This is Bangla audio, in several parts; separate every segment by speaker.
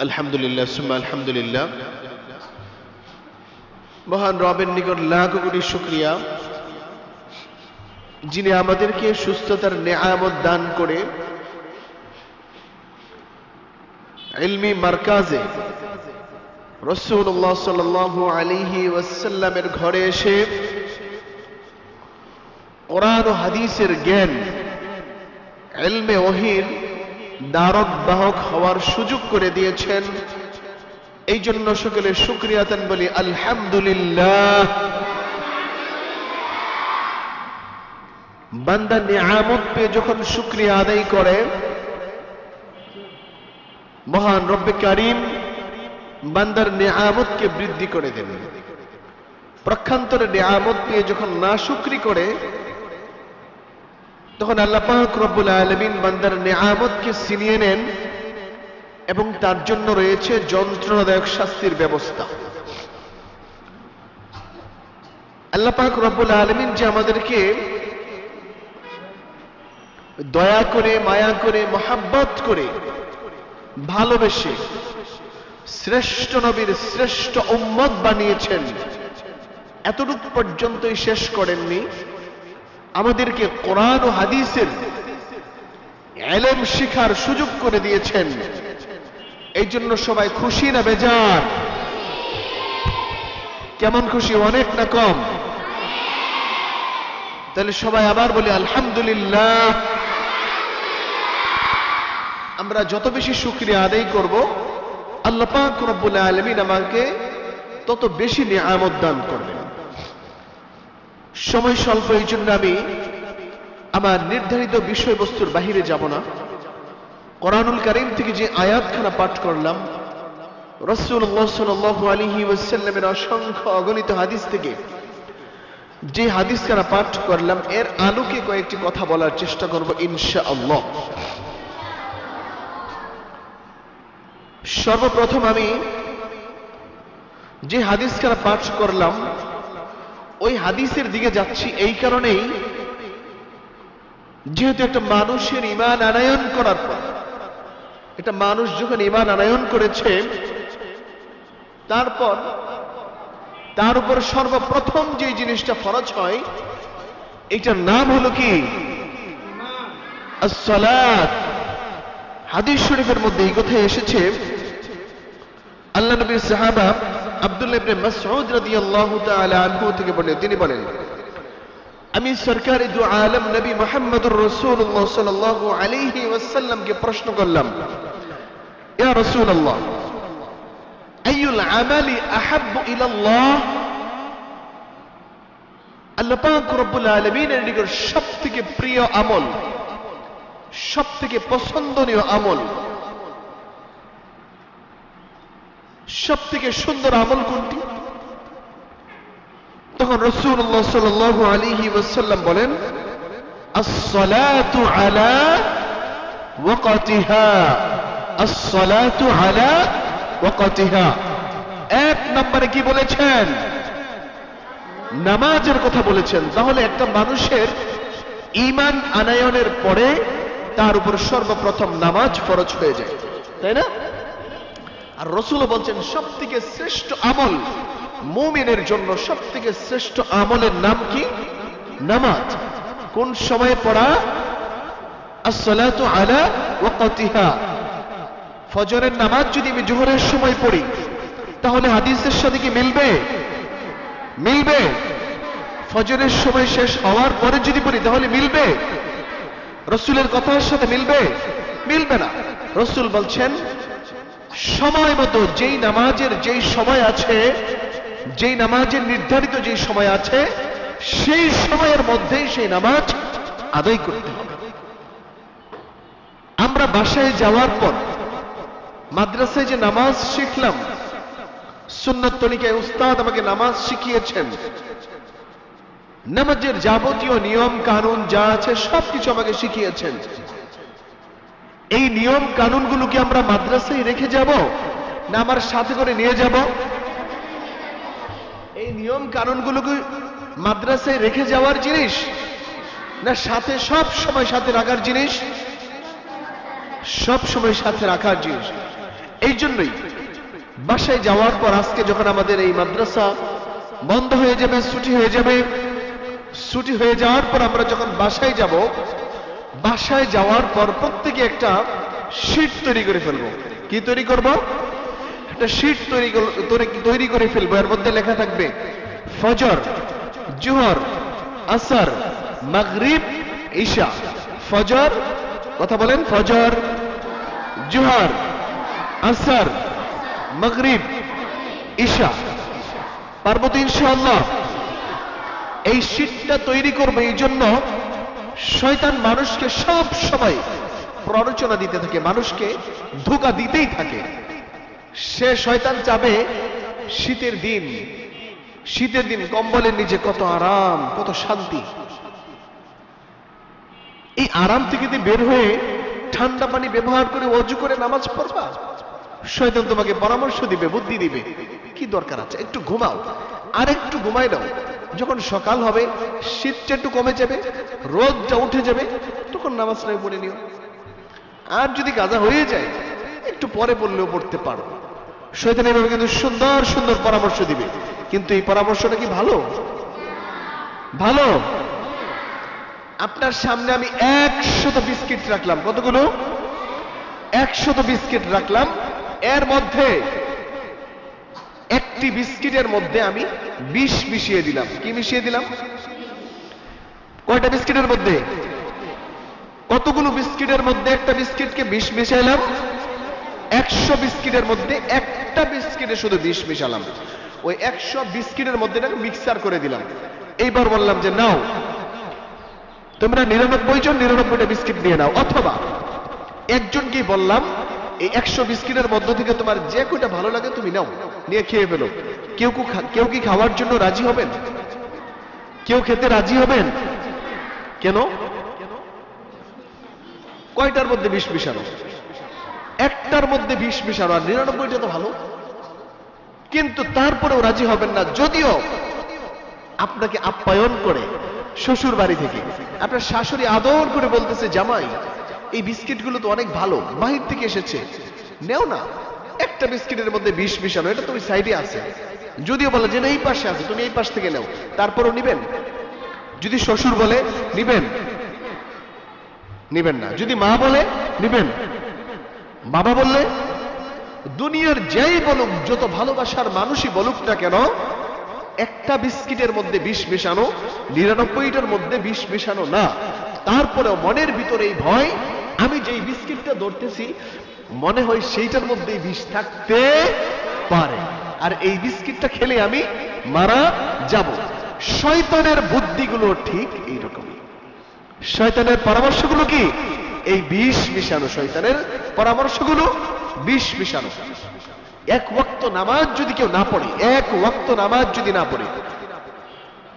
Speaker 1: আলহামদুলিল্লাহ, সুম্মা আলহামদুলিল্লাহ। মহান রবের নিকট লাখ কোটি শুক্রিয়া। যিনি আমাদেরকে সুস্থতার নেয়ামত দান করে ইলমি মার্কাজে রসুল্লাহ সাল আলিহি ওয়াসাল্লামের ঘরে এসে কোরআন ও হাদিসের জ্ঞান এলমে ওহির দ্বারক বাহক হওয়ার সুযোগ করে দিয়েছেন। এই জন্য সকলে শুক্রিয়াতেন বলি, আলহামদুলিল্লাহ। বান্দা নিয়ামত পেয়ে যখন শুক্রিয়া আদায় করে, মহান রব্বে কারিম বান্দার নিয়ামতকে বৃদ্ধি করে দেন প্রক্ষান্তরে নিয়ামত পেয়ে যখন না শুক্রি করে তখন আল্লাহ পাক রব্বুল আলমিন বান্দার নিয়ামতকে ছিনিয়ে নেন এবং তার জন্য রয়েছে যন্ত্রণাদায়ক শাস্তির ব্যবস্থা। আল্লাহ পাক রব্বুল আলমিন যে আমাদেরকে দয়া করে, মায়া করে, মহাব্বত করে ভালোবেসে শ্রেষ্ঠ নবীর শ্রেষ্ঠ উম্মত বানিয়েছেন, এতটুকু পর্যন্তই শেষ করেননি। আমাদেরকে কোরআন ও হাদিসের এলেম শিখার সুযোগ করে দিয়েছেন। এই জন্য সবাই খুশি না বেজার? কেমন খুশি, অনেক না কম? তাহলে সবাই আবার বলি, আলহামদুলিল্লাহ। আমরা যত বেশি শুক্রিয়া আদায় করব, আল্লাহ পাক রব্বুল আলমিন আমাকে তত বেশি নিয়ামত দান করবেন। সময় স্বল্প এই জন্য আমি আমার নির্ধারিত বিষয়বস্তুর বাহিরে যাব না। কোরআনুল করিম থেকে যে আয়াতখানা পাঠ করলাম রসুল্লাহ সাল অসংখ্য অগণিত হাদিস থেকে যে হাদিসখানা পাঠ করলাম, এর আলোকে কয়েকটি কথা বলার চেষ্টা করব ইনশা আল্লাহ সর্বপ্রথম আমি যে হাদিস হাদিসখানা পাঠ করলাম ওই হাদিসের দিকে যাচ্ছি, এই কারণেই যেহেতু একটা মানুষের ইমান আনায়ন করার পর এটা মানুষ যখন ইমান আনায়ন করেছে, তারপর তার উপর সর্বপ্রথম যে জিনিসটা ফরজ হয়, এটার নাম হলো কি? হাদিস শরীফের মধ্যে এই কথা এসেছে, আল্লাহ নবীর সাহাবা তিনি বলেন, আমি সরকারি দু আলম নবী মুহাম্মদুর রাসূলুল্লাহ সাল্লাল্লাহু আলাইহি প্রশ্ন করলাম, ইয়া রাসূলুল্লাহ, আইয়ুল প্রিয় আমল, সবথেকে পছন্দনীয় আমল সব থেকে সুন্দর আমল কোনটি? তখন রসুল্লাহ সাল আলিহি ওয়াসাল্লাম বলেন এক নম্বরে কি বলেছেন? নামাজের কথা বলেছেন। তাহলে একটা মানুষের ইমান আনায়নের পরে তার উপর সর্বপ্রথম নামাজ ফরজ হয়ে যায়। তাই না? আর রসুল বলছেন সব থেকে শ্রেষ্ঠ আমল মুমিনের জন্য সব থেকে শ্রেষ্ঠ আমলের নাম কি? নামাজ। কোন সময়ে পড়া? আলা ফজরের নামাজ যদি আমি জোহরের সময় পড়ি, তাহলে হাদিসের সাথে কি মিলবে? মিলবে। ফজরের সময় শেষ হওয়ার পরে যদি পড়ি, তাহলে মিলবে। রসুলের কথার সাথে মিলবে? মিলবে না। রসুল বলছেন সময় মতো, যেই নামাজের যেই সময় আছে, যেই নামাজের নির্ধারিত যেই সময় আছে, সেই সময়ের মধ্যেই সেই নামাজ আদায় করতে হবে। আমরা বাসায় যাওয়ার পর মাদ্রাসায় যে নামাজ শিখলাম, সুন্নত তরিকায় উস্তাদ আমাকে নামাজ শিখিয়েছেন। নামাজের যাবতীয় নিয়ম, কানুন যা আছে সবকিছু আমাকে শিখিয়েছেন। এই নিয়ম কানুনগুলো কি আমরা মাদ্রাসায় রেখে যাব না আমার সাথে করে নিয়ে যাব? এই নিয়ম কানুনগুলো কি মাদ্রাসায় রেখে যাওয়ার জিনিস না সাথে সব সময় সাথে রাখার জিনিস? সব সময় সাথে রাখার জিনিস। এই জন্যই বাসায় যাওয়ার পর আজকে যখন আমাদের এই মাদ্রাসা বন্ধ হয়ে যাবে, ছুটি হয়ে যাবে, ছুটি হয়ে যাওয়ার পর আমরা যখন বাসায় যাব বাসায় যাওয়ার পর প্রত্যেকে একটা শীট তৈরি করে ফেলব। কি তৈরি করব? একটা শীট তৈরি তৈরি- করে ফেলব। এর মধ্যে লেখা থাকবে, ফজর, জোহর, আসর, মাগরিব, ঈশা। ফজর, কথা বলেন, ফজর, জোহর, আসর, মাগরিব, ঈশা। পারব তো ইনশাআল্লাহ। এই শীতটা তৈরি করবে এই জন্য শয়তান মানুষকে সব সময় প্ররোচনা দিতে থাকে, মানুষকে ধোকা দিতেই থাকে। সে শয়তান চাবে শীতের দিন শীতের দিন কম্বলের নিচে কত আরাম, কত শান্তি। এই আরাম থেকে বের হয়ে ঠান্ডা পানি ব্যবহার করে অজু করে নামাজ পড়বা, শয়তান তোমাকে পরামর্শ দিবে, বুদ্ধি দিবে। কি দরকার আছে? একটু ঘুমাও আর একটু ঘুমাই দাও যখন সকাল হবে, শীতটা একটু কমে যাবে, রোদটা উঠে যাবে, তখন নামাজটাই পড়ে নিও। আর যদি গাজা হয়ে যায়, একটু পরে পড়লেও পড়তে পারো। শয়তান এভাবে কিন্তু সুন্দর সুন্দর পরামর্শ দিবে। কিন্তু এই পরামর্শটা কি ভালো? ভালো। আপনার সামনে আমি একশত বিস্কিট রাখলাম। কতগুলো? একশত বিস্কিট রাখলাম। এর মধ্যে একটি বিস্কিটের মধ্যে আমি বিষ মিশিয়ে দিলাম। কি মিশিয়ে দিলাম? কয়টা বিস্কিটের মধ্যে? কতগুলো বিস্কিটের মধ্যে একটা বিস্কিটকে বিষ মিশাইলাম? একশো বিস্কিটের মধ্যে একটা বিস্কিটে শুধু বিষ মিশালাম। ওই একশো বিস্কিটের মধ্যে মিক্সার করে দিলাম। এইবার বললাম যে, নাও, তোমরা নিরানব্বই জন নিরানব্বইটা বিস্কিট নিয়ে নাও। অথবা একজনকেই বললাম এই একশো বিস্কিটের মধ্য থেকে তোমার যে কয়টা ভালো লাগে তুমি নাও, নিয়ে খেয়ে ফেলো। কেউ কেউ কি খাওয়ার জন্য রাজি হবেন? কেউ খেতে রাজি হবেন? কেন? কয়টার মধ্যে বিষ মিশানো? একটার মধ্যে বিষ মিশানো, আর নিরানব্বইটা তো ভালো। কিন্তু তারপরেও রাজি হবেন না, যদিও আপনাকে আপ্যায়ন করে শ্বশুর বাড়ি থেকে। আপনার শাশুড়ি আদর করে বলতেছে, জামাই এই বিস্কিটগুলো তো অনেক ভালো, বাহির থেকে এসেছে। নেও না, একটা বিস্কিটের মধ্যে বিষ মিশানো, এটা তুমি সাইডে আছে। যদিও বলে যে না, এই পাশে আছে, তুমি এই পাশ থেকে নেও, তারপরও নিবেন। যদি শ্বশুর বলে, নিবেন। নিবেন না। যদি মা বলে, নিবেন। বাবা বললে, দুনিয়ার যেই বলুক, যত ভালোবাসার মানুষই বলুক না কেন, একটা বিস্কিটের মধ্যে বিষ মেশানো, নিরানব্বইটার মধ্যে বিষ মেশানো না। তারপরেও মনের ভিতরে এই ভয় আমি যেই বিস্কিটটা ধরতেছি, মনে হয় সেইটার মধ্যে বিষ থাকতে পারে। আর এই বিস্কিটটা খেলে আমি মারা যাব। শয়তানের বুদ্ধিগুলো ঠিক এইরকমই। শয়তানের পরামর্শগুলো কি? এই বিষ মিশানো শয়তানের পরামর্শগুলো বিষ মিশানো। এক ওয়াক্ত নামাজ যদি কেউ না পড়ে, এক ওয়াক্ত নামাজ যদি না পড়ে,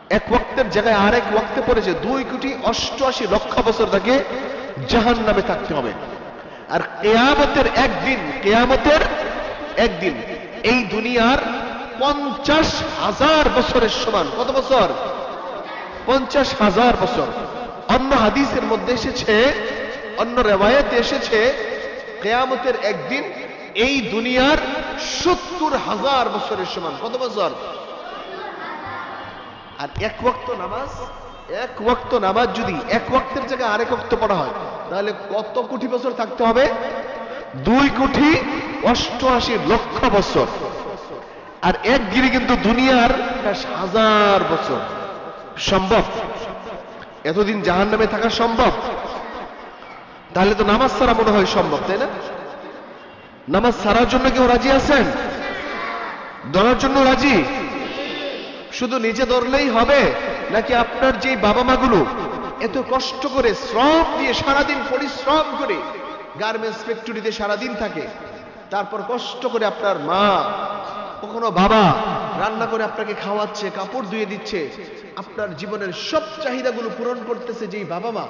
Speaker 1: এক ওয়াক্তের জায়গায় আর এক ওয়াক্তে পড়েছে দুই কোটি অষ্টআশি লক্ষ বছর তাকে জাহান নামে থাকতে হবে। আর কেয়ামতের একদিন কেয়ামতের একদিন এই দুনিয়ার পঞ্চাশ হাজার বছরের সমান। কত বছর? পঞ্চাশ হাজার বছর। অন্য হাদিসের মধ্যে এসেছে, অন্য রেওয়ায়তে এসেছে, কেয়ামতের একদিন এই দুনিয়ার সত্তর হাজার বছরের সমান। কত বছর? আর এক ওয়াক্ত নামাজ এক ওয়াক্ত নামাজ যদি এক ওয়াক্তের জায়গায় আরেক ওয়াক্ত পড়া হয়, তাহলে কত কোটি বছর থাকতে হবে? দুই কোটি অষ্টআশি লক্ষ বছর। আর এক গিরি কিন্তু দুনিয়ার হাজার বছর। সম্ভব? এতদিন জাহান নামে থাকা সম্ভব? তাহলে তো নামাজ ছাড়া মনে হয় সম্ভব, তাই না? নামাজ ছাড়ার জন্য কেউ রাজি আছেন? ধরার জন্য রাজি? শুধু নিজে ধরলেই হবে? নাকি আপনার যে বাবা মাগুলো এত কষ্ট করে শ্রম দিয়ে সারাদিন পরিশ্রম করে গার্মেন্টস ফ্যাক্টরিতে সারাদিন থাকে, তারপর কষ্ট করে আপনার মা কখনো বাবা রান্না করে আপনাকে খাওয়াচ্ছে, কাপড় ধুয়ে দিচ্ছে, আপনার জীবনের সব চাহিদাগুলো পূরণ করতেছে যেই বাবা মা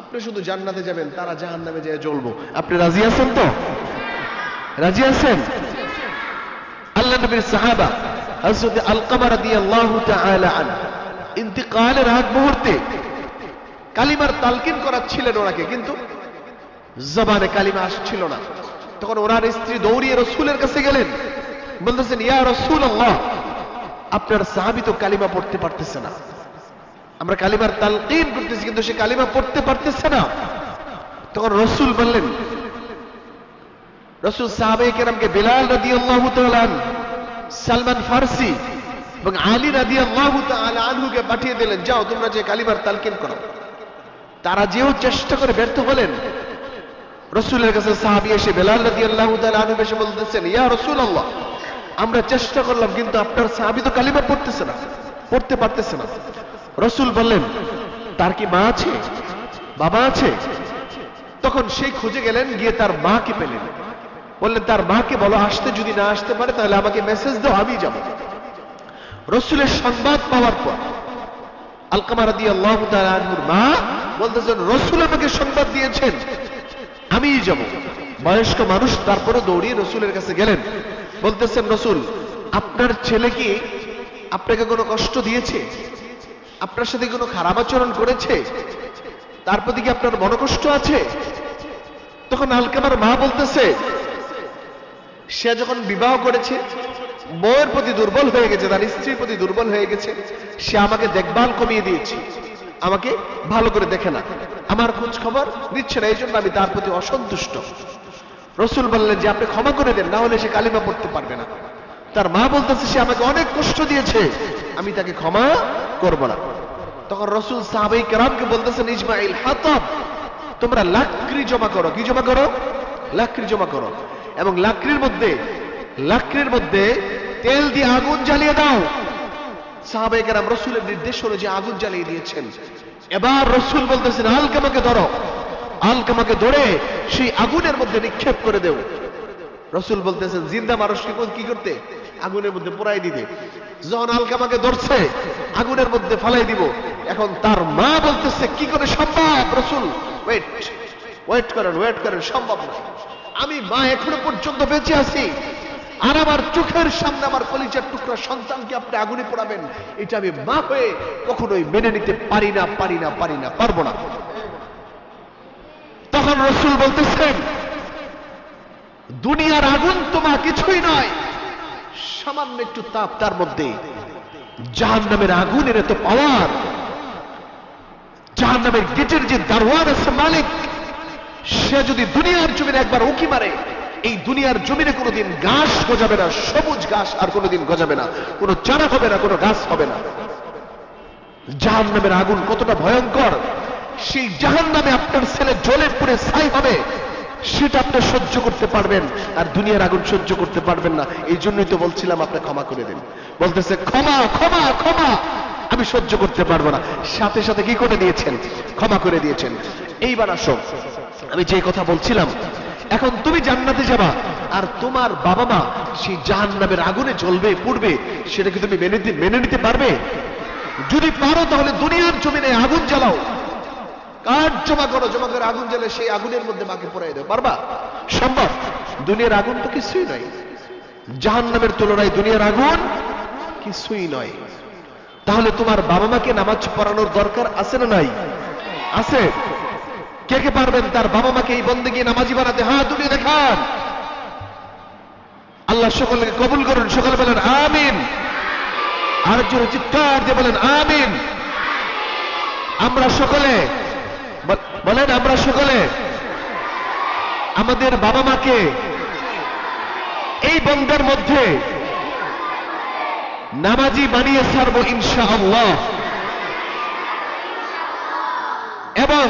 Speaker 1: আপনি শুধু জান্নাতে যাবেন, তারা জাহান নামে যায় জ্বলবো। আপনি রাজি আছেন তো? রাজি আছেন? আল্লাহ নবীর সাহাবা হযরত আলকামা রাদিয়াল্লাহু তাআলা আন ইন্তিকালের আগ মুহূর্তে কালিমার তালকিন করাচ্ছিলেন ওনাকে, কিন্তু জবানে কালিমা আসছিল না। তখন ওনার স্ত্রী দৌড়িয়ে রসুলের কাছে গেলেন। বলতেছেন, ইয়া রসুল আপনার সাহাবি তো কালিমা পড়তে পারতেছে না। আমরা কালিমার তালকিন করতেছি কিন্তু সে কালিমা পড়তে পারতেছে না। তখন রসুল বললেন, রসুল সাহাবে কেরামকে বেলাল রাদি আল্লাহ সালমান ফার্সি এবং আলী রাদি আল্লাহ আনহুকে পাঠিয়ে দিলেন, যাও, তোমরা যে কালিমার তালকিন করো। তারা যেও চেষ্টা করে ব্যর্থ হলেন। রসুলের কাছে সাহাবি এসে বেলাল রাদি আল্লাহ আনহু এসে বলতেছেন, ইয়া রসুল আল্লাহ আমরা চেষ্টা করলাম, কিন্তু আপনার সাহাবি তো কালিমা পড়তেছে না, পড়তে পারতেছে না। রসুল বললেন, তার কি মা আছে? বাবা আছে? তখন সেই খুঁজে গেলেন, গিয়ে তার মাকে পেলেন। বললেন, তার মাকে বলো, আসতে যদি না আসতে পারে, তাহলে আমাকে মেসেজ দাও, আমি যাব। রসুলের সংবাদ পাওয়ার পর আলকামা রাদি আল্লাহ আনহুর মা বলতেছেন, রসুল আমাকে সংবাদ দিয়েছেন, আমিই যাব। বয়স্ক মানুষ তারপরে দৌড়িয়ে রসুলের কাছে গেলেন। বলতেছেন, রসুল, আপনার ছেলে কি আপনাকে কোনো কষ্ট দিয়েছে? আপনার সাথে কোনো খারাপ আচরণ করেছে? তার প্রতি কি আপনার মনকষ্ট আছে? তখন আলকামার মা বলতেছে, সে যখন বিবাহ করেছে বউয়ের প্রতি দুর্বল হয়ে গেছে, তার স্ত্রীর প্রতি দুর্বল হয়ে গেছে, সে আমাকে দেখভাল কমিয়ে দিয়েছে। আমাকে ভালো করে দেখে না। আমার খোঁজ খবর নিচ্ছে না এই জন্য আমি তার প্রতি অসন্তুষ্ট। রসুল বললেন যে, আপনি ক্ষমা করে দেন, না হলে সে কালিমা পড়তে পারবে না। তার মা বলতেছে, সে আমাকে অনেক কষ্ট দিয়েছে, আমি তাকে ক্ষমা করব না। তখন রসুল সাহাবাই কেরামকে বলতেছেন ইসমাইল হাতব, তোমরা লাকড়ি জমা করো। কি জমা করো? লাকড়ি জমা করো। এবং লাকড়ির মধ্যে লাকড়ির মধ্যে তেল দিয়ে আগুন জ্বালিয়ে দাও। সাহাবাই কেরাম রসুলের নির্দেশ অনুযায়ী আগুন জ্বালিয়ে দিয়েছেন। এবার রসুল বলতেছেন আলকামাকে ধরো। আলকামাকে ধরে সেই আগুনের মধ্যে নিক্ষেপ করে দেও। রসুল বলতেছেন, জিন্দা মানুষকে কি করতে? আগুনের মধ্যে পোড়াই দিতে যখন আলকামাকে ধরছে, আগুনের মধ্যে ফালাই দিব। এখন তার মা বলতেছে, কি করে সম্ভব রসুল? ওয়েট ওয়েট করেন ওয়েট করেন, সম্ভব না আমি মা এখনও পর্যন্ত বেঁচে আছি। আর আমার চোখের সামনে আমার কলিজার টুকরা সন্তানকে আপনি আগুনে পোড়াবেন, এটা আমি মা হয়ে কখনোই মেনে নিতে পারি না পারি না পারি না, পারব না। তখন রসুল বলতেছেন, দুনিয়ার আগুন তোমার কিছুই নয়, সামান্য একটু তাপ তার মধ্যে। জাহান নামের আগুনের এত পাওয়ার জাহান নামের গেটের যে দারোয়ান আছে মালিক, সে যদি দুনিয়ার জমিনে একবার উকি মারে এই দুনিয়ার জমিনে কোনোদিন ঘাস গজাবে না, সবুজ ঘাস আর কোনোদিন গজাবে না। কোনো চারা হবে না, কোনো গাছ হবে না। জাহান নামের আগুন কতটা ভয়ঙ্কর। সেই জাহান নামে আপনার ছেলে জলে পুড়ে ছাই হবে, সেটা আপনি সহ্য করতে পারবেন আর দুনিয়ার আগুন সহ্য করতে পারবেন না। এই জন্যই তো বলছিলাম, আপনি ক্ষমা করে দিন। বলতেছে, ক্ষমা ক্ষমা ক্ষমা, আমি সহ্য করতে পারব না। সাথে সাথে কি করে দিয়েছেন? ক্ষমা করে দিয়েছেন। এইবার আসো, আমি যে কথা বলছিলাম এখন তুমি জান্নাতে যাবা। আর তোমার বাবা মা সেই জাহান নামের আগুনে জ্বলবে, পুড়বে, সেটাকে তুমি মেনে মেনে নিতে পারবে? যদি পারো তাহলে দুনিয়ার জমিনে আগুন জ্বালাও। কাঠ জমা করো? জমা করে আগুন জ্বালে সেই আগুনের মধ্যে মাকে পড়াই দেও। পারবা? সম্ভব। দুনিয়ার আগুন তো কিছুই নয়। জাহান নামের তুলনায় দুনিয়ার আগুন কিছুই নয়। তাহলে তোমার বাবা মাকে নামাজ পড়ানোর দরকার আছে না নাই? আছে। কে কে পারবেন তার বাবা মাকে এই বন্দেগী নামাজি বানাতে হ্যাঁ তুমি দেখান আল্লাহ সকলকে কবুল করুন, সকলে বলেন আমিন। আরেকজন চিৎকার দিয়ে বলেন আমিন। আমরা সকলে বলেন আমরা সকলে, আমাদের বাবা মাকে এই বন্ধের মধ্যে নামাজি বানিয়ে ছাড়ব ইনশা আল্লাহ এবং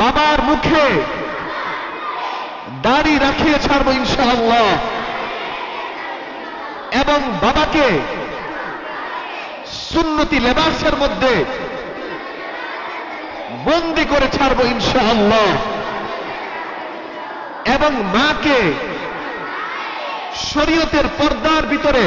Speaker 1: বাবার মুখে দাড়ি রাখিয়ে ছাড়ব ইনশা আল্লাহ এবং বাবাকে সুন্নতি লেবাসের মধ্যে বন্দি করে ছাড়বো ইনশাআল্লাহ। এবং মাকে শরীয়তের পর্দার ভিতরে